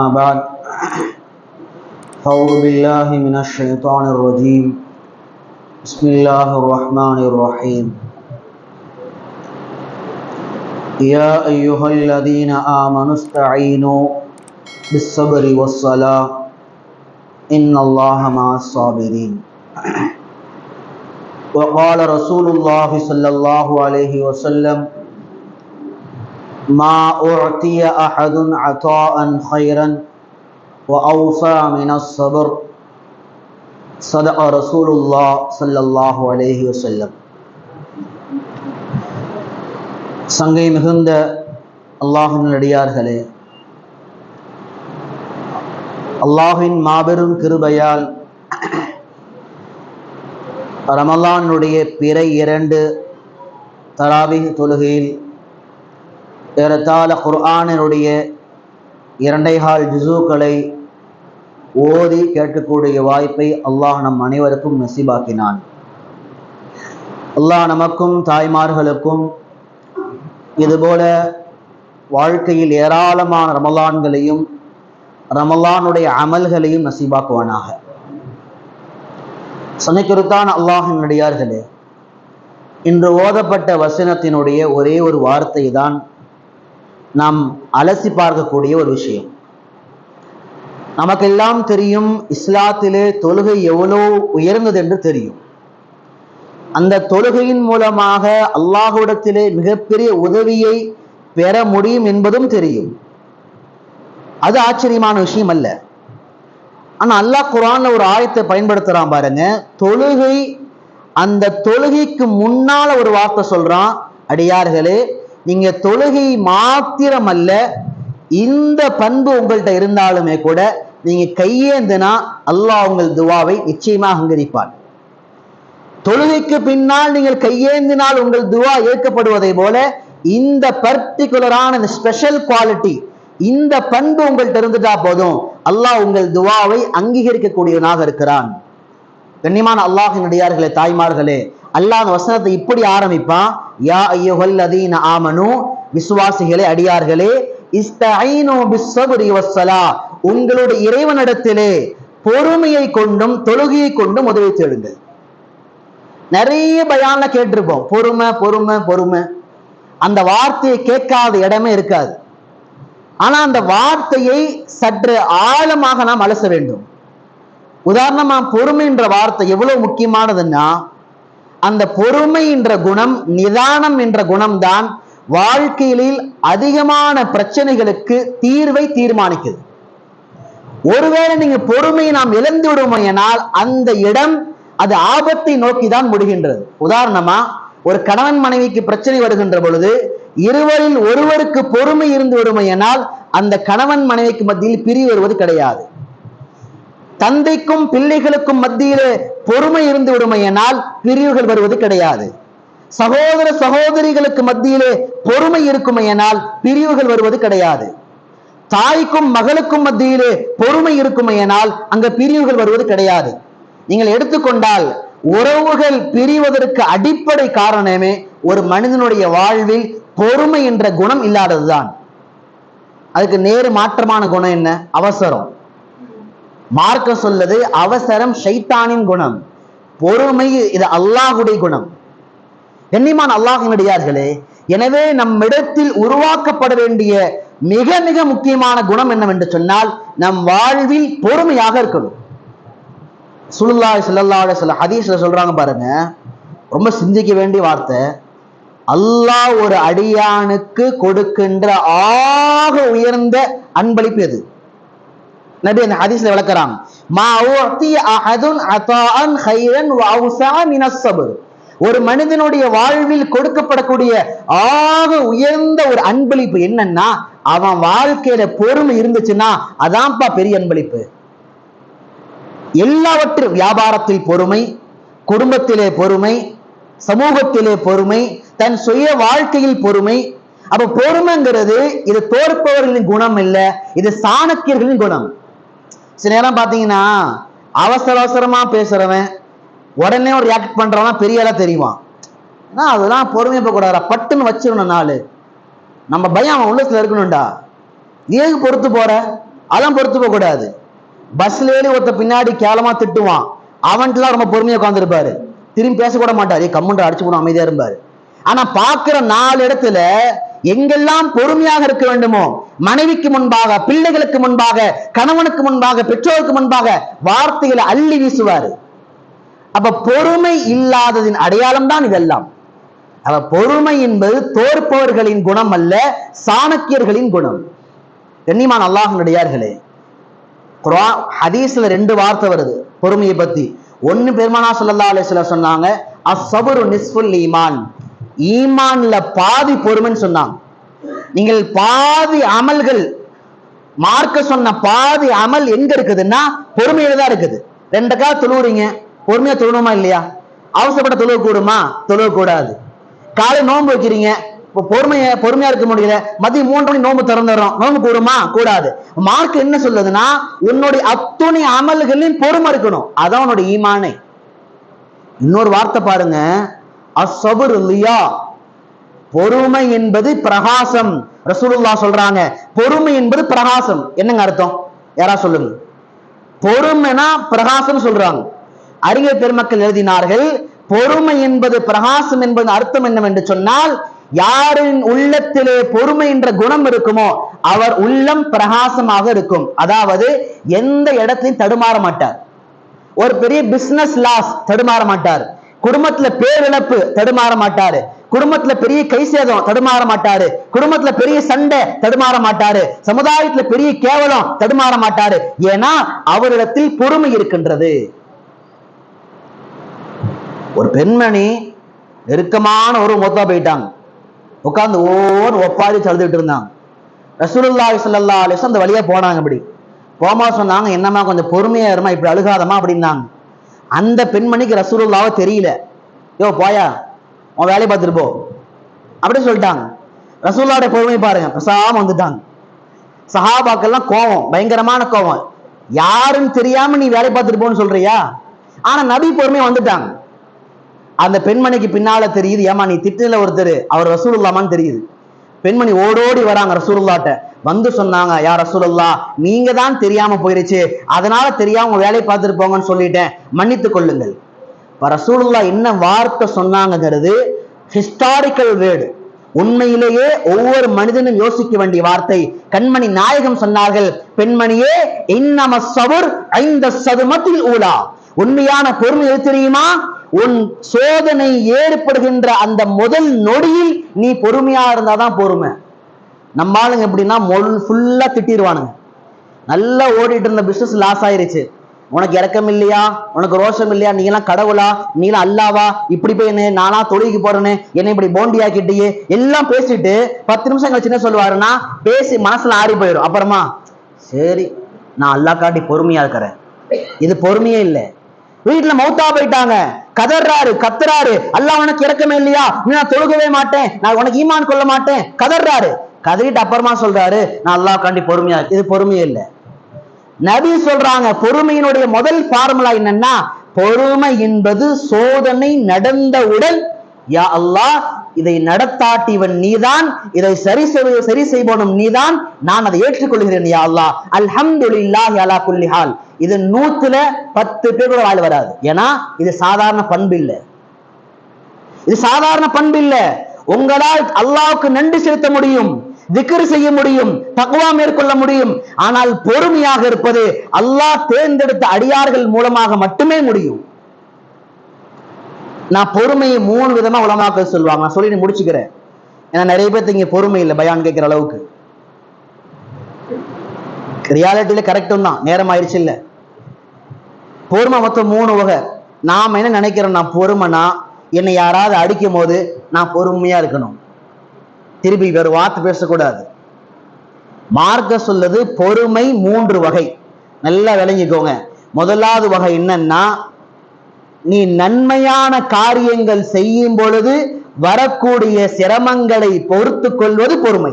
أما بعد أعوذ بالله من الشيطان الرجيم. بسم الله الرحمن الرحيم. يا أيها الذين آمنوا استعينوا بالصبر والصلاة. إن الله مع الصابرين. وقال رسول الله صلى الله عليه وسلم ما أعطي أحد عطاء خيرا وأوفى من الصبر صدق رسول الله صلى الله عليه وسلم சங்கை மிகுந்த அல்லாஹின் அடியார்களே அல்லாஹின் மாபெரும் கிருபையால் ரமலானுடைய பிற இரண்டு தராவிக தொழுகையில் ஏறத்தாழ குர்ஆனினுடைய இரண்டைகால் ஜிசுக்களை ஓதி கேட்கக்கூடிய வாய்ப்பை அல்லாஹ் நம் அனைவருக்கும் நசிபாக்கினான். அல்லாஹ் நமக்கும் தாய்மார்களுக்கும் இதுபோல வாழ்க்கையில் ஏராளமான ரமலான்களையும் ரமலானுடைய அமல்களையும் நசீபாக்குவானாக. சனைக்குறுத்தான் அல்லாஹின் நடிகார்களே. இன்று ஓதப்பட்ட வசனத்தினுடைய ஒரே ஒரு வார்த்தை தான் நாம் அலசி பார்க்கக்கூடிய ஒரு விஷயம். நமக்கெல்லாம் தெரியும் இஸ்லாத்திலே தொழுகை எவ்வளோ உயர்ந்தது என்று தெரியும். அந்த தொழுகையின் மூலமாக அல்லாஹுடத்திலே மிகப்பெரிய உதவியை பெற முடியும் என்பதும் தெரியும். அது ஆச்சரியமான விஷயம் அல்ல. ஆனா அல்லாஹ் குரான்ல ஒரு ஆயத்தை பயன்படுத்துறான் பாருங்க. தொழுகை அந்த தொழுகைக்கு முன்னால ஒரு வார்த்தை சொல்றான். அடியார்களே நீங்க தொழுகை மாத்திரம் அல்ல இந்த பண்பு உங்கள்கிட்ட இருந்தாலுமே கூட நீங்க கையேந்தினா அல்லாஹ் உங்கள் துவாவை நிச்சயமாக அங்கரிப்பான் தொழுகைக்கு பின்னால் நீங்கள் கையேந்தினால் உங்கள் துவா ஏற்கப்படுவதை போல இந்த பர்டிகுலரான இந்த ஸ்பெஷல் குவாலிட்டி இந்த பண்பு உங்கள்கிட்ட இருந்துட்டா போதும் அல்லாஹ் உங்கள் துவாவை அங்கீகரிக்கக்கூடியவனாக இருக்கிறான். கண்ணியமான அல்லாஹின் அடியார்களே தாய்மார்களே அல்லாஹ் அந்த வசனத்தை இப்படி ஆரம்பிப்பான். யா ஐயோஹல் அதீன ஆமனு விசுவாசிகளே அடியார்களே இஸ்தஐனு பிஸ்ஸப்ரி வஸ்ஸலா உங்களுடைய இறைவனிடத்திலே பொறுமையை கொண்டும் தொழுகையை கொண்டும் உதவி தேடுங்கள். நிறைய பயான கேட்டிருப்போம். பொறுமை பொறுமை பொறுமை. அந்த வார்த்தையை கேட்காத இடமே இருக்காது. ஆனா அந்த வார்த்தையை சற்று ஆழமாக நாம் அலச வேண்டும். உதாரணமா பொறுமை என்ற வார்த்தை எவ்வளவு முக்கியமானதுன்னா அந்த பொறுமை என்ற குணம் நிதானம் என்ற குணம்தான் வாழ்க்கையில் அதிகமான பிரச்சனைகளுக்கு தீர்வை தீர்மானிக்குது. ஒருவேளை நீங்க பொறுமையை நாம் இழந்து விடுமையினால் அந்த இடம் அது ஆபத்தை நோக்கி தான் முடிகின்றது. உதாரணமா ஒரு கணவன் மனைவிக்கு பிரச்சனை வருகின்ற பொழுது இருவரில் ஒருவருக்கு பொறுமை இருந்து விடுமையினால் அந்த கணவன் மனைவிக்கு மத்தியில் பிரி வருவது கிடையாது. தந்தைக்கும் பிள்ளைகளுக்கும் மத்தியிலே பொறுமை இருந்து விடுமையினால் பிரிவுகள் வருவது கிடையாது. சகோதர சகோதரிகளுக்கு மத்தியிலே பொறுமை இருக்குமையினால் பிரிவுகள் வருவது கிடையாது. தாய்க்கும் மகளுக்கும் மத்தியிலே பொறுமை இருக்குமையினால் அங்க பிரிவுகள் வருவது கிடையாது. நீங்கள் எடுத்துக்கொண்டால் உறவுகள் பிரிவதற்கு அடிப்படை காரணமே ஒரு மனிதனுடைய வாழ்வில் பொறுமை என்ற குணம் இல்லாததுதான். அதுக்கு நேரு மாற்றமான குணம் என்ன? அவசரம். மார்க்க சொல்லுது அவசரம் ஷைத்தானின் குணம். பொறுமை இது அல்லாஹுடைய குணம். கண்ணியமான அல்லாஹினடியார்களே எனவே நம்மிடத்தில் உருவாக்கப்பட வேண்டிய மிக மிக முக்கியமான குணம் என்னவென்று சொன்னால் நம் வாழ்வில் பொறுமையாக இருக்கணும். சுல்லா சுல்லாட சொல்ல ஹதீஸ்ல சொல்றாங்க பாருங்க ரொம்ப சிந்திக்க வேண்டிய வார்த்தை. அல்லாஹ் ஒரு அடியானுக்கு கொடுக்கின்ற ஆக உயர்ந்த அன்பளிப்பு எது? நபி அந்த ஹதீஸ்ல விளக்குறாங்க. மா உஅத்திய அஹதுன் அதான் ஹைரன் வஅவுஸா மினஸ் ஒரு மனிதனுடைய வாழ்வில் கொடுக்கப்படக்கூடிய ஆக உயர்ந்த ஒரு அன்பளிப்பு என்னன்னா அவன் வாழ்க்கையில பொறுமை இருந்துச்சுன்னா அதான்ப்பா பெரிய அன்பளிப்பு. எல்லாவற்றிலும் வியாபாரத்தில் பொறுமை குடும்பத்திலே பொறுமை சமூகத்திலே பொறுமை தன் சுய வாழ்க்கையில் பொறுமை. அப்ப பொறுமைங்கிறது இது தோற்பவர்களின் குணம் இல்ல இது சாணக்கியர்களின் குணம். சில நேரம் பார்த்தீங்கன்னா அவசர அவசரமாக பேசுகிறவன் உடனே ஒரு ரியாக்ட் பண்ணுறவன் பெரிய ஆளா தெரியுமா ஆனா அதெல்லாம் பொறுமையாக போகக்கூடாது பட்டுன்னு வச்சிடணும் நாலு நம்ம பயம் அவன் உள்ளத்தில் இருக்கணும்டா. ஏது பொறுத்து போகிற அதெல்லாம் பொறுத்து போகக்கூடாது. பஸ்ல ஏறி ஒருத்த பின்னாடி கேவலமா திட்டுவான். அவன்ட்டுலாம் ரொம்ப பொறுமையாக உட்காந்துருப்பாரு திரும்பி பேசக்கூட மாட்டாரு. கம்முன்ற அடிச்சு போடும் அமைதியாக இருப்பார். ஆனால் பார்க்குற நாலு இடத்துல எங்கெல்லாம் பொறுமையாக இருக்க வேண்டுமோ மனைவிக்கு முன்பாக பிள்ளைகளுக்கு முன்பாக கணவனுக்கு முன்பாக பெற்றோருக்கு முன்பாக வார்த்தைகளை அள்ளி வீசுவாரு. அப்ப பொறுமை இல்லாததின் அடையாளம் தான் இதெல்லாம். அப்ப பொறுமை என்பது தோற்பவர்களின் குணம் அல்ல சாணக்கியர்களின் குணம். கண்ணிமான் அல்லாஹனுடையார்களே ஹதீஸ்ல ரெண்டு வார்த்தை வருது பொறுமையை பத்தி. ஒன்னு பெருமானா சொல்லல்லா அலிஸ்ல சொன்னாங்க அசபுரு நிஸ்புல் ஈமான். ஈமான்ல பாதி பொறுமைன்னு சொன்னாங்க. நீங்கள் பாதி அமல்கள் மார்க்க சொன்ன பாதி அமல் எங்க இருக்குதுன்னா பொறுமையில தான் இருக்குது. ரெண்டு கால் தொழுவுறீங்க பொறுமையா தொழுணுமா இல்லையா? அவசரப்பட்ட தொழுவ கூடுமா? தொழுவ கூடாது. காலை நோன்பு வைக்கிறீங்க இப்போ பொறுமைய பொறுமையா இருக்க முடியல மதியம் மூன்று மணி நோன்பு திறந்துடுறோம். நோன்பு கூடுமா? கூடாது. மார்க் என்ன சொல்லுதுன்னா உன்னுடைய அத்துணை அமல்களின் பொறுமை இருக்கணும். அதான் உன்னுடைய ஈமானை. இன்னொரு வார்த்தை பாருங்க. அசபுர் இல்லையா பொறுமை என்பது பிரகாசம். ரசூலுல்லா சொல்றாங்க பொறுமை என்பது பிரகாசம். என்னங்க அர்த்தம்? யாரா சொல்லுங்க. பொறுமைனா பிரகாசம் சொல்றாங்க. அறிஞர் பெருமக்கள் எழுதினார்கள் பொறுமை என்பது பிரகாசம் என்பது அர்த்தம் என்னவென்று சொன்னால் யாரின் உள்ளத்திலே பொறுமை என்ற குணம் இருக்குமோ அவர் உள்ளம் பிரகாசமாக இருக்கும். அதாவது எந்த இடத்திலையும் தடுமாற மாட்டார். ஒரு பெரிய பிசினஸ் லாஸ் தடுமாற மாட்டார். குடும்பத்துல பேரிழப்பு தடுமாற மாட்டாரு. குடும்பத்துல பெரிய கை சேதம் தடுமாற மாட்டாரு. குடும்பத்துல பெரிய சண்டை தடுமாற மாட்டாரு. சமுதாயத்துல பெரிய கேவலம் தடுமாற மாட்டாரு. ஏன்னா அவரிடத்தில் பொறுமை இருக்கின்றது. ஒரு பெண்மணி நெருக்கமான ஒரு மொத்தா போயிட்டாங்க. உட்கார்ந்து ஓர் ஒப்பாரி சழுதுட்டு இருந்தாங்க. ரசூலுல்லாஹி ஸல்லல்லாஹு அலைஹி அந்த வழியா போனாங்க இப்படி. போமா சொன்னாங்க என்னம்மா கொஞ்சம் பொறுமையா இருமா இப்படி அழுகாதமா அப்படின்னாங்க. அந்த பெண்மணிக்கு ரசூலுல்லாவை தெரியல. யோ போயா உன் வேலையை பார்த்துட்டு போ. அப்படி சொல்லிட்டாங்க. ரசூல்லாவுடைய பொறுமை பாருங்க பிரசாம வந்துட்டாங்க. சஹாபாக்கெல்லாம் கோவம் பயங்கரமான கோவம். யாருன்னு தெரியாம நீ வேலை பார்த்துட்டு போன்னு சொல்றியா? ஆனா நபி பொறுமையா வந்துட்டாங்க. அந்த பெண்மணிக்கு பின்னால தெரியுது ஏமா நீ திட்டில ஒருத்தர் அவர் ரசூலுல்லாமான்னு தெரியுது. பெண்மணி ஓடோடி வராங்க ரசூலுல்லாட்ட. வந்து சொன்னாங்க யார் ரசூலல்லா நீங்க தான் தெரியாம போயிருச்சு. அதனால தெரியாம உங்க வேலையை பார்த்துருப்போங்கன்னு சொல்லிட்டேன். மன்னித்துக் கொள்ளுங்கள். இப்ப ரசூலுல்லா என்ன வார்த்தை சொன்னாங்கிறது ஹிஸ்டாரிக்கல் வேர்டு உண்மையிலேயே ஒவ்வொரு மனிதனும் யோசிக்க வேண்டிய வார்த்தை. கண்மணி நாயகம் சொன்னார்கள் பெண்மணியே இன்னம சவுர் ஐந்த சதுமத்தில் ஊலா. உண்மையான பொறுமை எது தெரியுமா? உன் சோதனை ஏற்படுகின்ற அந்த முதல் நொடியில் நீ பொறுமையா இருந்தாதான் பொறுமை நம்ம ஆளுங்க எப்படின்னா மொல் ஃபுல்லா திட்டிடுவானுங்க நல்லா ஓடிட்டு இருந்த பிசினஸ் லாஸ் ஆயிருச்சு. உனக்கு இறக்கம் இல்லையா? உனக்கு ரோஷம் இல்லையா? நீ எல்லாம் கடவுளா? நீ எல்லாம் அல்லாவா? இப்படி போய் என்ன நானா தொழிலுக்கு போறேன்னு என்னை இப்படி போண்டி ஆக்கிட்டியே? எல்லாம் பேசிட்டு பத்து நிமிஷம் கழிச்சு என்ன சொல்லுவாருன்னா பேசி மனசுல ஆறி போயிடும் அப்புறமா சரி நான் அல்லா காட்டி பொறுமையா இருக்கிறேன். இது பொறுமையே இல்லை. வீட்டுல மௌத்தா போயிட்டாங்க. கதறாரு கத்துறாரு. அல்லாஹ் உனக்கு இறக்கமே இல்லையா? நீ நான் தொழுகவே மாட்டேன். நான் உனக்கு ஈமான் கொள்ள மாட்டேன். கதர்றாரு. கதறிட்டு அப்புறமா சொல்றாரு நான் அல்லாஹ் காண்டி பொறுமையா இது பொறுமையே இல்லை. நபி சொல்றாங்க பொறுமையினுடைய முதல் ஃபார்முலா என்னன்னா பொறுமை என்பது சோதனை நடந்தவுடன் யா அல்லாஹ் இதை நடத்தாட்டிவன் நீதான் இதை சரி செய்வது சரி செய்பவனும் நீதான் நான் அதை ஏற்றுக்கொள்கிறேன் யா அல்லாஹ். அல்ஹம்துலில்லாஹி அலா குல்லிஹால் இது நூத்துல பத்து பேர் கூட வாயில் வராது. ஏன்னா இது சாதாரண பண்பு இல்லை. இது சாதாரண பண்பு இல்ல. உங்களால் அல்லாவுக்கு நன்றி செலுத்த முடியும். திக்ரு செய்ய முடியும் தக்குவா மேற்கொள்ள முடியும். ஆனால் பொறுமையாக இருப்பது அல்லாஹ் தேர்ந்தெடுத்த அடியார்கள் மூலமாக மட்டுமே முடியும். நான் பொறுமையை மூணு விதமா உலமாக்க சொல்லுவாங்க. நான் சொல்லி முடிச்சுக்கிறேன். ஏன்னா நிறைய பேர்த்து இங்க பொறுமை இல்லை பயான் கேட்கிற அளவுக்கு. ரியாலிட்டியில கரெக்டும் தான். நேரம் ஆயிடுச்சு இல்ல. பொறுமை மொத்தம் மூணு வகை. நாம என்ன நினைக்கிறோம்? நான் பொறுமைனா என்னை யாராவது அடிக்கும் போது நான் பொறுமையா இருக்கணும். திருப்பி வேறு வார்த்தை பேசக்கூடாது. மார்க்க சொல்லுது பொறுமை மூன்று வகை. நல்லா விளங்கிக்கோங்க. முதலாவது வகை என்னன்னா நீ நன்மையான காரியங்கள் செய்யும் பொழுது வரக்கூடிய சிரமங்களை பொறுத்து கொள்வது பொறுமை.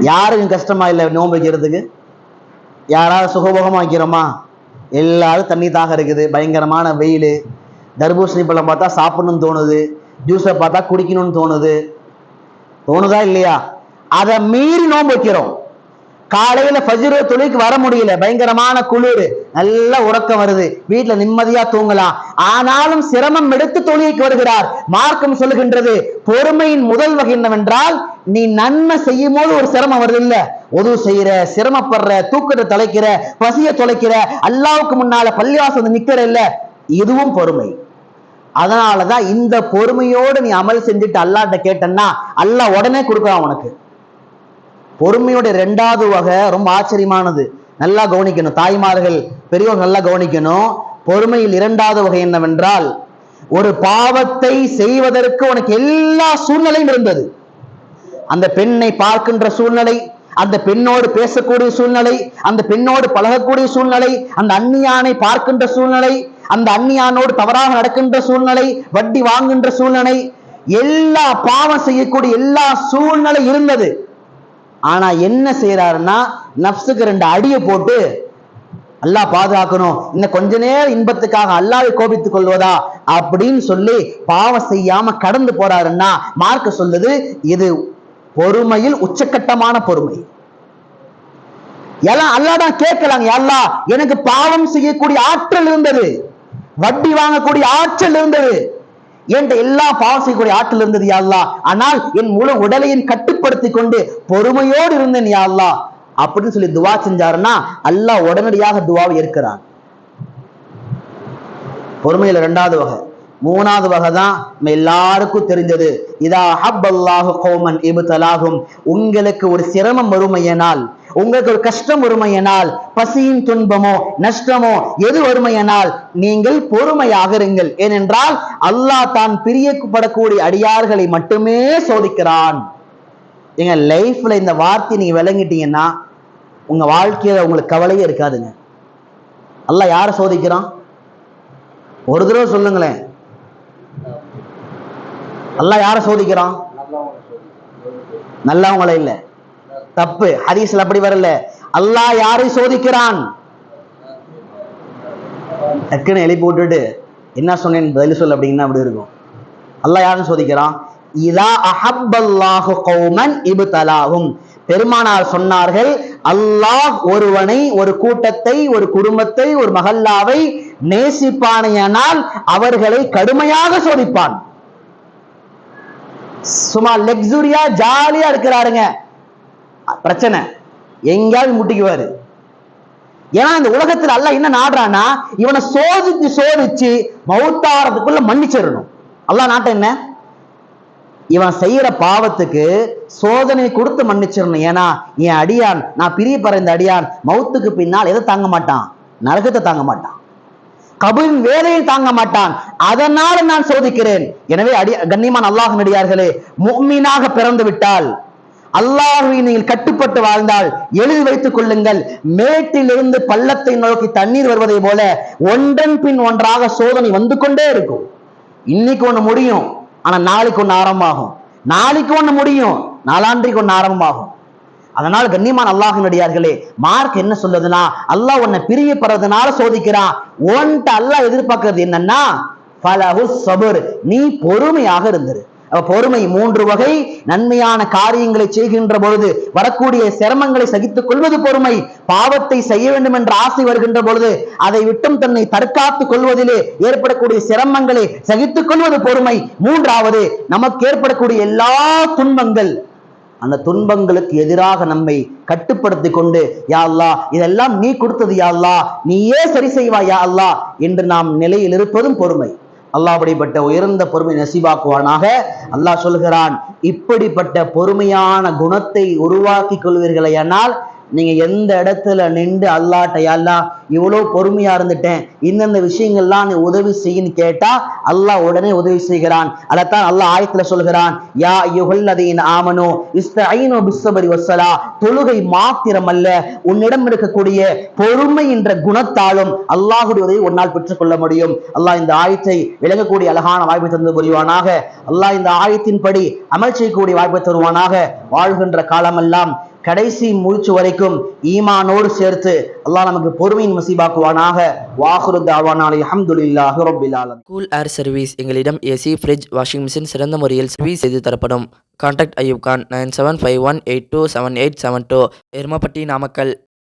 யாருக்கும் கஷ்டமா இல்லை நோன்பு வைக்கிறதுக்கு? யாராவது சுகபோகமா வைக்கிறோமா எல்லாரும் தண்ணி தாக இருக்குது பயங்கரமான வெயில். தர்பூசணி பழம் பார்த்தா சாப்பிடணும்னு தோணுது. ஜூஸை பார்த்தா குடிக்கணும்னு தோணுது. தோணுதா இல்லையா? அதை மீறி நோன்பு வைக்கிறோம். காலையில ஃபஜ்ரு தொழிலுக்கு வர முடியல. பயங்கரமான குளிர். நல்ல உறக்கம் வருது. வீட்டுல நிம்மதியா தூங்கலாம். ஆனாலும் சிரமம் எடுத்து தொழிலுக்கு வருகிறார். மார்க்கம் சொல்லுகின்றது பொறுமையின் முதல் வகை என்னவென்றால் நீ நன்மை செய்யும் போது ஒரு சிரமம் வருது இல்ல உதவு செய்யற சிரமப்படுற தூக்கத்தை தொலைக்கிற பசிய தொலைக்கிற அல்லாவுக்கு முன்னால பள்ளிவாசம் நிக்கிற இல்ல இதுவும் பொறுமை. அதனாலதான் இந்த பொறுமையோடு நீ அமல் செஞ்சுட்டு அல்லாட்ட கேட்டன்னா அல்லா உடனே கொடுக்குறான் உனக்கு. பொறுமையோட ரெண்டாவது வகை ரொம்ப ஆச்சரியமானது. நல்லா கவனிக்கணும். தாய்மார்கள் பெரியவங்க நல்லா கவனிக்கணும். பொறுமையில் இரண்டாவது வகை என்னவென்றால் ஒரு பாவத்தை செய்வதற்கு உனக்கு எல்லா சூழ்நிலையும் இருந்தது. அந்த பெண்ணை பார்க்கின்ற சூழ்நிலை அந்த பெண்ணோடு பேசக்கூடிய சூழ்நிலை அந்த பெண்ணோடு பழகக்கூடிய சூழ்நிலை அந்த அந்நியானை பார்க்கின்ற சூழ்நிலை அந்த அந்நியானோடு தவறாக நடக்கின்ற சூழ்நிலை வட்டி வாங்குகின்ற சூழ்நிலை எல்லா பாவம் செய்யக்கூடிய எல்லா சூழ்நிலை இருந்தது. ஆனா என்ன செய்யறாருன்னா நப்சுக்கு ரெண்டு அடியை போட்டு அல்லாஹ் பாதுகாக்கணும் இன்னும் கொஞ்ச நேரம் இன்பத்துக்காக அல்லாவை கோபித்துக் கொள்வதா அப்படின்னு சொல்லி பாவம் செய்யாம கடந்து போறாருன்னா மார்க்க சொல்லுது இது பொறுமையில் உச்சக்கட்டமான பொறுமை. எல்லாம் அல்லாதான் கேட்கலாங்க அல்லா எனக்கு பாவம் செய்யக்கூடிய ஆற்றல் இருந்தது. வட்டி வாங்கக்கூடிய ஆற்றல் இருந்தது. என்ற எல்லா பாவம் செய்யக்கூடிய ஆற்றல் இருந்தது யாழ்லா ஆனால் என் முழு உடலையும் கட்டுப்படுத்தி கொண்டு பொறுமையோடு இருந்தேன் யாழ்லா அப்படின்னு சொல்லி துவா செஞ்சாருன்னா அல்லாஹ் உடனடியாக துவாவை இருக்கிறான் பொறுமையில ரெண்டாவது வகை. மூணாவது வகை தான் நம்ம எல்லாருக்கும் தெரிஞ்சது இதா ஹப் அல்லாஹு கௌமன் இபுத்தலாகும் உங்களுக்கு ஒரு சிரமம் வறுமையனால் உங்களுக்கு ஒரு கஷ்டம் வறுமையனால் பசியின் துன்பமோ நஷ்டமோ எது வறுமையனால் நீங்கள் பொறுமையாக இருங்கள். ஏனென்றால் அல்லாஹ் தான் பிரியப்படக்கூடிய அடியார்களை மட்டுமே சோதிக்கிறான். எங்க லைஃப்ல இந்த வார்த்தை நீங்க விளங்கிட்டீங்கன்னா உங்க வாழ்க்கையில உங்களுக்கு கவலையே இருக்காதுங்க. அல்லாஹ் யார சோதிக்கிறான்? ஒரு தடவை சொல்லுங்களேன். அல்லாஹ் யாரை சோதிக்கிறான். நல்லவங்கள இல்லை. தப்பு. ஹதீஸ்ல அப்படி வரல. அல்லாஹ் யாரை சோதிக்கிறான்? டக்குன்னு எழுப்பி விட்டுட்டு என்ன சொன்னேன் பதில் சொல்ல அப்படின்னா அப்படி இருக்கும். அல்லாஹ் யாரும் சோதிக்கிறான்? இதா அஹப்பல்லாஹு கௌமன் இபுதலாகும் பெருமானார் சொன்னார்கள் அல்லாஹ் ஒருவனை ஒரு கூட்டத்தை ஒரு குடும்பத்தை ஒரு மகல்லாவை நேசிப்பானையானால் அவர்களை கடுமையாக சோதிப்பான். சும்மா லெக்ஸுரியா ஜாலியா இருக்கிறாருங்க. பிரச்சனை. எங்கேயாவது முட்டிக்குவாரு. ஏன்னா இந்த உலகத்துல அல்ல என்ன நாடுறான்னா இவனை சோதிச்சு சோதிச்சு மௌத்தாரத்துக்குள்ள மன்னிச்சிடணும். அல்லா நாட்டம் என்ன? இவன் செய்யற பாவத்துக்கு சோதனை கொடுத்து மன்னிச்சிடணும். ஏன்னா என் அடியான் நான் பிரியப்படுற இந்த அடியான் மௌத்துக்கு பின்னால் எதை தாங்க மாட்டான்? நரகத்தை தாங்க மாட்டான். கபின் வேலையை தாங்க மாட்டான். அதனால நான் சோதிக்கிறேன். எனவே அடி கண்ணியமான அல்லாஹ் நடிகார்களே முக்மீனாக பிறந்து விட்டால் அல்லாஹுவை நீங்கள் கட்டுப்பட்டு வாழ்ந்தால் எழுதி வைத்துக் கொள்ளுங்கள். மேட்டிலிருந்து பள்ளத்தை நோக்கி தண்ணீர் வருவதை போல ஒன்றன் பின் ஒன்றாக சோதனை வந்து கொண்டே இருக்கும். இன்னைக்கு ஒண்ணு முடியும் ஆனா நாளைக்கு ஒண்ணு ஆரம்பமாகும். நாளைக்கு ஒண்ணு முடியும் நாளான்றைக்கு ஒண்ணு ஆரம்பமாகும். அதனால் கண்ணியமான அல்லாஹினுடையார்களே மார்க் என்ன சொல்லுதுன்னா அல்லாஹ் உன்னை பிரியப்படுறதுனால சோதிக்கிறான். உன்ட்ட அல்லாஹ் எதிர்பார்க்கறது என்னன்னா ஃபலஹு சபுர் நீ பொறுமையாக இருந்திரு. பொறுமை மூன்று வகை நன்மையான காரியங்களை செய்கின்ற பொழுது வரக்கூடிய சிரமங்களை சகித்துக் கொள்வது பொறுமை பாவத்தை செய்ய வேண்டும் என்ற ஆசை வருகின்ற பொழுது அதை விட்டும் தன்னை தற்காத்துக் கொள்வதிலே ஏற்படக்கூடிய சிரமங்களை சகித்துக் கொள்வது பொறுமை. மூன்றாவது நமக்கு ஏற்படக்கூடிய எல்லா துன்பங்கள் அந்த துன்பங்களுக்கு எதிராக நம்மை கட்டுப்படுத்தி கொண்டு யா இதெல்லாம் நீ கொடுத்தது யா நீயே சரி செய்வா யா என்று நாம் நிலையில் இருப்பதும் பொறுமை. அல்லாஹ் அப்படிப்பட்ட உயர்ந்த பொறுமை நசிபாக்குவானாக. அல்லாஹ் சொல்கிறான் இப்படிப்பட்ட பொறுமையான குணத்தை உருவாக்கி கொள்வீர்களையானால் நீங்க எந்த இடத்துல நின்று அல்லாட்ட அல்லா இவ்வளவு பொறுமையா இருந்துட்டேன். இந்தந்த விஷயங்கள்லாம் நீ உதவி செய்யின்னு கேட்டா அல்லாஹ் உடனே உதவி செய்கிறான். அதைத்தான் அல்லாஹ் ஆயத்துல சொல்கிறான். யா யுகல்லதீன் ஆமனோ இஸ்த ஐனோ பிஸ்வபரி வசலா தொழுகை மாத்திரம் அல்ல. உன்னிடம் இருக்கக்கூடிய பொறுமை என்ற குணத்தாலும் அல்லாஹுடைய உதவி உன்னால் பெற்றுக்கொள்ள முடியும். அல்லாஹ் இந்த ஆயத்தை விளங்கக்கூடிய அழகான வாய்ப்பை தந்து புரிவானாக. அல்லாஹ் இந்த ஆயத்தின்படி அமல் செய்யக்கூடிய வாய்ப்பை தருவானாக. வாழ்கின்ற காலமெல்லாம் கடைசி மூச்சு வரைக்கும் ஈமானோடு சேர்த்து அல்லாஹ் நமக்கு பொறுமையின் மசீபாக்குவானாக வாகுரு தாவானாலி அஹமதுல்லாஹி ரபில் ஆலமீன். கூல் ஏர் சர்வீஸ் எங்களிடம் ஏசி ஃப்ரிட்ஜ் வாஷிங் மிஷின் சிறந்த முறையில் சர்வீஸ் செய்து தரப்படும். Contact Ayub Khan nine seven five one eight two seven eight seven two Erumapatti Namakkal.